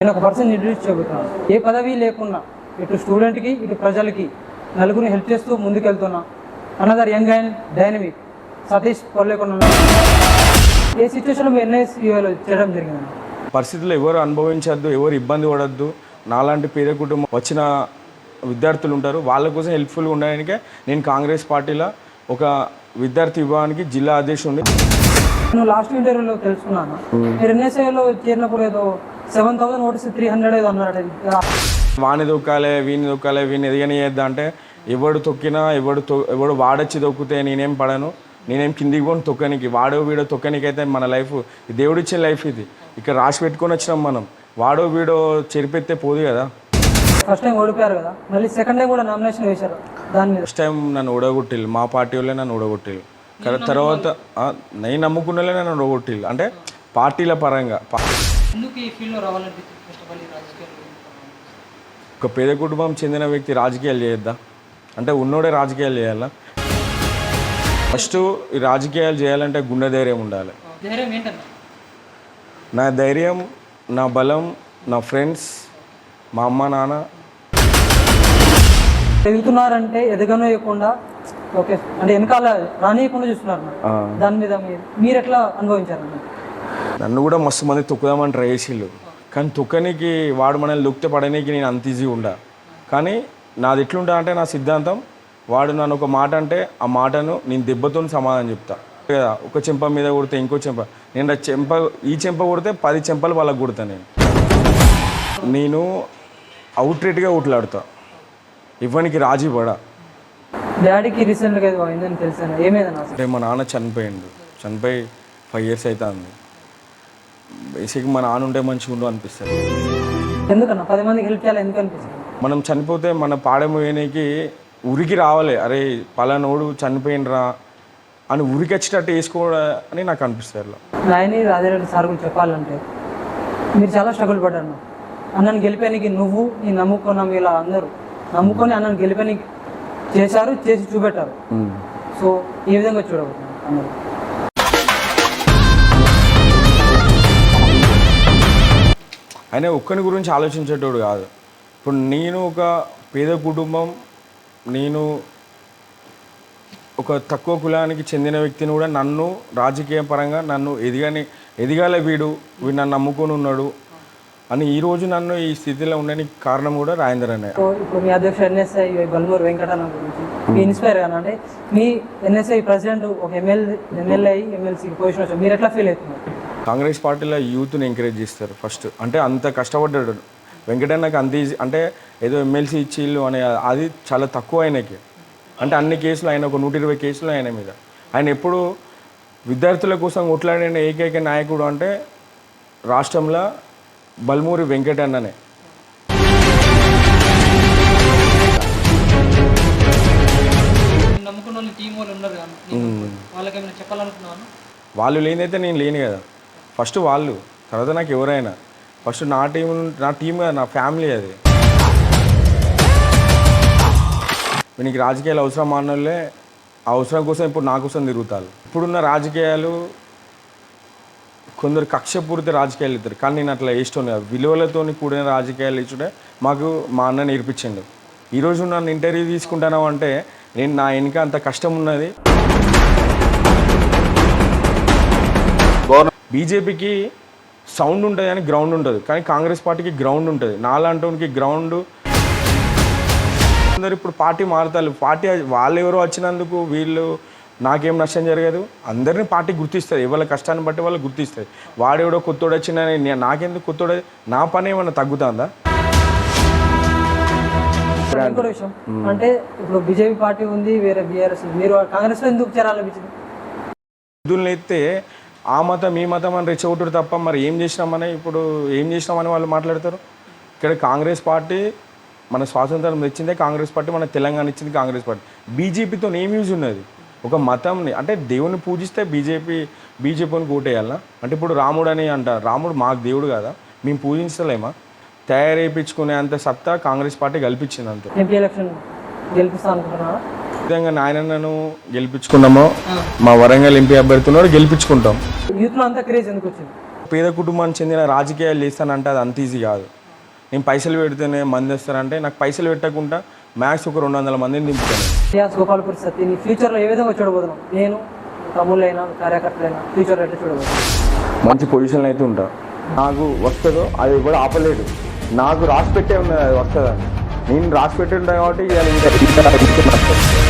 నేను ఒక person introduce చెబుతున్నాను ఏ పదవి లేకుండా ఇటు స్టూడెంట్కి ఇటు ప్రజలకి నలుగురిని హెల్ప్ చేస్తూ ముందుకెళ్తున్నా. Another young and dynamic Satish పొల్లేకుండా ఏ సిచ్యువేషన్లో మీరు ఎన్ఐసీఓలో చేయడం జరిగింది? పరిస్థితులు ఎవరు అనుభవించద్దు ఎవరు ఇబ్బంది పడద్దు నాలాంటి పేద కుటుంబం వచ్చిన విద్యార్థులు ఉంటారు. వాళ్ళ కోసం హెల్ప్ఫుల్గా ఉండడానికే నేను కాంగ్రెస్ పార్టీలో ఒక విద్యార్థి విభాగానికి జిల్లా అధ్యక్షుడిని నేను లాస్ట్ ఇంటర్వ్యూలో తెలుసుకున్నాను. మీరు ఎన్ఎస్ఐలో చేరినప్పుడు ఏదో seven thousand OTC three hundred ఏదో అన్నారట వాణి దొక్కాలే వీని దొక్కాలే వీని ఎదగని చేద్దా అంటే ఎవడు తొక్కినా ఎవడు తొ ఎవడు వాడొచ్చి తొక్కితే నేనేం పడను. నేనేం కిందికి పోను తొక్కనికి. వాడో వీడో తొక్కనికి అయితే మన లైఫ్ దేవుడిచ్చిన లైఫ్ ఇది. ఇక్కడ రాసి పెట్టుకొని వచ్చినాం మనం. వాడో వీడో చెరిపెత్తే పోదు కదా. ఫస్ట్ టైం ఓడిపోయారు కదా. మళ్ళీ సెకండ్ టైం కూడా నామినేషన్ వేశారు. దాని మీద ఫస్ట్ టైం నన్ను ఓడగొట్టిల్లు మా పార్టీ వాళ్ళే నన్ను ఓడగొట్టిల్లు కర- తర్వాత నేను నమ్ముకున్న వాళ్ళే నన్ను ఓడగొట్టిల్లు అంటే పార్టీల పరంగా ఎందుకు ఈ ఫీల్డ్లో ఒక పేద కుటుంబం చెందిన వ్యక్తి రాజకీయాలు చేయొద్దా? అంటే ఉన్నోడే రాజకీయాలు చేయాలా? ఫస్ట్ ఈ రాజకీయాలు చేయాలంటే గుండె ధైర్యం ఉండాలి. ధైర్యం ఏంటన్నా? నా ధైర్యం నా బలం నా ఫ్రెండ్స్ మా అమ్మ నాన్న ఎదుగుతున్నారంటే ఎదగనియకుండా ఓకే అంటే వెనకాల రానియకుండా చూస్తున్నారు దాని మీద మీరు ఎట్లా అనుభవించారన్న నన్ను కూడా మస్తు మంది తొక్కుదామని ట్రై చేసిళ్ళు. కానీ తొక్కనికి వాడు మనల్ని దొక్కితే పడనీకి నేను అంత ఈజీ ఉండా. కానీ నాది ఎట్లుంటా అంటే నా సిద్ధాంతం వాడు నన్ను ఒక మాట అంటే ఆ మాటను నేను దెబ్బతో సమాధానం చెప్తా. కదా ఒక చెంప మీద కొడితే ఇంకో చెంప. నేను ఆ చెంప ఈ చెంప కొడితే పది చెంపలు వాళ్ళకి కొడతా నేను. నేను అవుట్ రేట్గా ఊట్లాడుతా ఇవ్వనికి రాజీ పడా. డాడీకి రీసెంట్గా ఏదో అయిందని తెలిసాను. ఏమేదన్నా అసలు? అంటే మా నాన్న చనిపోయిండు. చనిపోయి ఫైవ్ ఇయర్స్ అవుతుంది బేసిక్ మా నాన్న ఉంటే మంచిగా ఉండు అనిపిస్తుంది. ఎందుకన్నా? పది మందికి హెల్ప్ చేయాలి ఎందుకు అనిపిస్తుంది? మనం చనిపోతే మన పాడమోయనికి ఉరికి రావాలి. అరే పలానోడు చనిపోయినరా అని ఉరికి వచ్చేటట్టు వేసుకోవడం అని నాకు అనిపిస్తుంది అట్లా. నాయని రాజారెడ్డి సార్ గురించి చెప్పాలంటే మీరు చాలా స్ట్రగుల్ పడ్డారు అన్నని గెలిపానికి నువ్వు నీ నమ్ముకున్నాం ఇలా అందరూ నమ్ముకొని అన్నని గెలిపానికి చేశారు చేసి చూపెట్టారు. సో ఈ విధంగా చూడబోతున్నారు అందరూ. ఆయన ఒక్కని గురించి ఆలోచించేటోడు కాదు. ఇప్పుడు నేను ఒక పేద కుటుంబం నేను ఒక తక్కువ కులానికి చెందిన వ్యక్తిని కూడా నన్ను రాజకీయ పరంగా నన్ను ఎదిగని ఎదిగాల వీడు వీడు నన్ను నమ్ముకొని ఉన్నాడు. అని ఈ రోజు నన్ను ఈ స్థితిలో ఉండడానికి కారణం కూడా రాజేందర్ సో ఇప్పుడు మీ అధ్యక్షుడు ఎన్ఎస్ఐ బల్మూరు వెంకటన్న గురించి మీ ఇన్స్పైర్ గాను అంటే మీ ఎన్ఎస్ఐ ప్రెసిడెంట్ ఒక ఎమ్మెల్యే ఎమ్మెల్యే అయ్యి ఎమ్మెల్సీకి పొజిషన్ వచ్చారు. మీరు ఎట్లా ఫీల్ అవుతున్నారు? కాంగ్రెస్ పార్టీలో యూత్ని ఎంకరేజ్ చేస్తారు ఫస్ట్. అంటే అంత కష్టపడ్డాడు. వెంకటన్నకి అంత ఈజీ అంటే ఏదో ఎమ్మెల్సీ ఇచ్చిళ్ళు అనే అది చాలా తక్కువ ఆయనకి. అంటే అన్ని కేసులు ఆయన ఒక నూట ఇరవై కేసులు ఆయన మీద. ఆయన ఎప్పుడు విద్యార్థుల కోసం కొట్లాడిన ఏకైక నాయకుడు అంటే రాష్ట్రంలో బల్మూరి వెంకటన్ననే. నమ్ముకున్న వాళ్ళు టీం వాళ్ళు ఉన్నారు కానీ వాళ్ళకి ఏమైనా చెప్పాలనుకున్నాను వాళ్ళు లేనైతే నేను లేను కదా. ఫస్ట్ వాళ్ళు తర్వాత నాకు ఎవరైనా. ఫస్ట్ నా టీం నా టీం కదా నా ఫ్యామిలీ అది. వీనికి రాజకీయాలు అవసరం అన్నోళ్ళే ఆ అవసరం కోసం ఇప్పుడు నా కోసం తిరుగుతారు. ఇప్పుడున్న రాజకీయాలు కొందరు కక్షపూరిత రాజకీయాలు ఇస్తారు కానీ నేను అట్లా ఇష్టం లేదు విలువలతో కూడిన రాజకీయాలు ఇచ్చుడే మాకు మా అన్న నేర్పించిండు. ఈరోజు నన్ను ఇంటర్వ్యూ తీసుకుంటాను అంటే నేను నా వెనుక అంత కష్టం ఉన్నది. బీజేపీకి సౌండ్ ఉంటుంది అని గ్రౌండ్ ఉంటుంది. కానీ కాంగ్రెస్ పార్టీకి గ్రౌండ్ ఉంటుంది. నాలాంటి గ్రౌండ్ అందరు ఇప్పుడు పార్టీ మారుతారు. పార్టీ వాళ్ళు ఎవరో వచ్చినందుకు వీళ్ళు నాకేం నష్టం జరగదు. అందరినీ పార్టీ గుర్తిస్తుంది. ఎవరి కష్టాన్ని బట్టి వాళ్ళు గుర్తిస్తుంది. వాడెవడో కొత్తోడు వచ్చిందని నే- నాకెందుకు కొత్తోడు నా పని ఏమన్నా తగ్గుతుందా? ఇంకో విషయం. అంటే ఇప్పుడు బీజేపీ పార్టీ ఉంది వేరే బీఆర్ఎస్ మీరు ఎందుకు చేరాలనిపించింది హిందువులను ఎత్తే ఆ మతం ఈ మతం అని రెచ్చగొట్టుడు తప్ప మరి ఏం చేసినామని ఇప్పుడు ఏం చేసినామని వాళ్ళు మాట్లాడతారు? ఇక్కడ కాంగ్రెస్ పార్టీ మన స్వాతంత్రం తెచ్చిందే కాంగ్రెస్ పార్టీ మన తెలంగాణ ఇచ్చింది కాంగ్రెస్ పార్టీ. బీజేపీతో ఏం యూజ్ ఉన్నది? ఒక మతంని అంటే దేవుని పూజిస్తే బీజేపీ బీజేపీని కోటేయాలనా? అంటే ఇప్పుడు రాముడు అని అంటారు రాముడు మాకు దేవుడు కదా? మేము పూజించలేమా? తయారైపించుకునే అంత సత్తా కాంగ్రెస్ పార్టీ కల్పించింది అంతే. విధంగా నాయనను గెలిపించుకున్నామో? మా వరంగల్ ఎంపీ అభ్యర్థులను గెలిపించుకుంటాం. పేద కుటుంబానికి చెందిన రాజకీయాలు చేస్తానంటే అది అంత ఈజీ కాదు. నేను పైసలు పెడితేనే మంది వస్తారంటే నాకు పైసలు పెట్టకుండా మ్యాక్స్ ఒక రెండు వందల మందిని దింపుతాను. ఇలియాస్ గోపాలపూర్ సత్యని ఫ్యూచర్లో ఏ విధంగా చూడబోతున్నాం నేను తమ్ముళ్ళైనా కార్యకర్తలైనా ఫ్యూచర్లో ఎట్లా చూడబోతున్నాం మంచి పొజిషన్లో అయితే ఉంటా. నాకు వస్తుందో అది కూడా ఆపలేదు నాకు రాసి పెట్టే ఉన్నది అది వస్తుందని. నేను రాసి పెట్టి ఉంటాను కాబట్టి